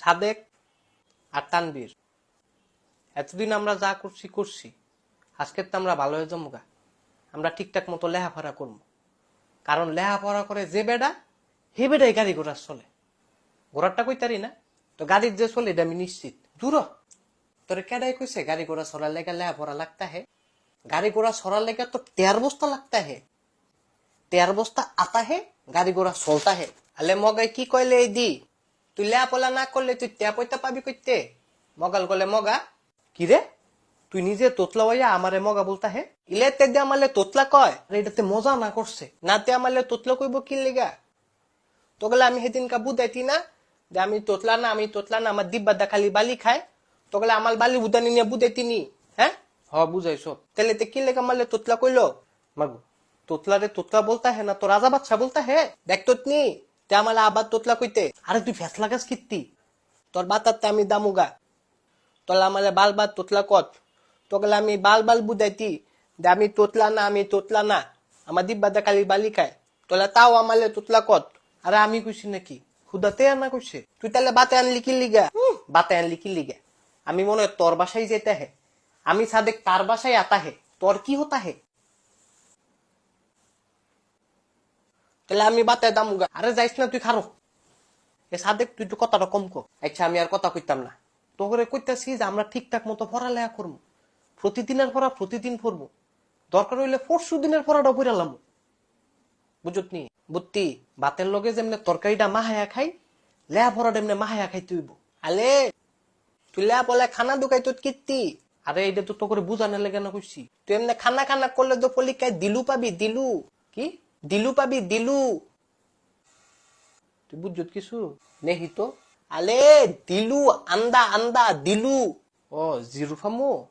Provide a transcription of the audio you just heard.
সাদেক আর তানবীর এতদিন আমরা যা করছি করছি। আজকের তো আমরা ভালো হয়ে যাব গা। আমরা ঠিকঠাক মতো লেহাপড়া করব। কারণ লেহাপড়া করে যে বেডা, হে বেডাই গাড়ি ঘোড়া চলে। ঘোড়ারটা কইতারি না? তো গাড়ির যে চলে, এটা আমি নিশ্চিত। দূর। তোরে কেডাই কইছে, গাড়ি ঘোড়া চলার লেগে লেহাপড়া লাগতা হে? গাড়ি ঘোড়া চলার লেগে তো তেয়ার বস্তা লাগতা হে? তেয়ার বস্তা আতা হে? গাড়ি ঘোড়া চলতা হে? আলে মগাই কি কইলে এই দি? তুই লেহাপলা না করলে তুই পয়তা পাবি কইতে? মগাল গলে মগা। কি রে? তুই নিজে তোতলা হইয়া আমারে মগা বলতা হে? ইলে তে দিয়ে আমালে তোতলা কয় আরে এটাতে মজা না করছে। না তে আমালে তোতলা কইব কি লেগা? তো গেলে আমি সেদিন কা বুদাইতি না যে আমি তোতলা না আমি তোতলা না আমার দিব্বাদা খালি বালি খায়। তো গেলে আমার বালি বুদানি নিয়ে বুদাইতি নি হ্যাঁ হ বুঝাইছ তাহলে তে কি লেগা মারলে তোতলা কইলো? মাগু। তোতলা রে তোতলা বলতা হে না তো রাজা বাচ্চা বলতা হে? দেখ তোতনি। তে আমালে আবার তোতলা কইতে। আরে তুই ফেসলা গাছ কিত্তি? তোর বাতাতে আমি দামুগা তোলা আমালে বাল বাল তোতলা কত তো গেলে আমি বাল বাল বুদাইতি যে আমি তোতলা না, আমি তোতলা না। আমার দিব্বাদা খালি বালি খায়। তোলা তাও আমালে তোতলা কত আরে আমি কইছি নাকি? খুদাতে আনা কইছে। তুই তাহলে বাতে আনলি কি লিগা? বাতে আনলি কি লিগা? আমি মনে হয় তোর বাসায় যেতে হে। আমি সাদেক তার বাসায় আতা হে। তোর কি হতা হে? তাহলে আমি বাতে দামুগা আরে যাইস না, তুই খারো। এ সাদেক, তুই তো কথাটা কম কর আচ্ছা আমি আর কথা কইতাম না। তো করে কইতাছি যে আমরা ঠিকঠাক মতো পড়ালেখা করব প্রতিদিনের পড়া প্রতিদিন পড়ব দরকার হইলে পরশু দিনের পড়াটা পড়ালাম বুঝত নি? বুত্তি, ভাতের লগে যেমনে তরকারিটা মাহায়া খাই লেয়া পড়াটা এমনি মাহায়া খাই তুইব আলে, তুই লেয়া বলে খানা দোকাই তোর কীর্তি? আরে এইটা তো তো করে বুঝানোর লেগে না কইছি। তুই এমনি খানা খানা করলে তো পলিকায় দিলু পাবি, দিলু। কি? দিলু পাবি, দিলু। তুই বুঝছত কিছু? নেহি তো আলে, দিলু, আন্দা আন্দা, দিলু। ও জিরু ফামু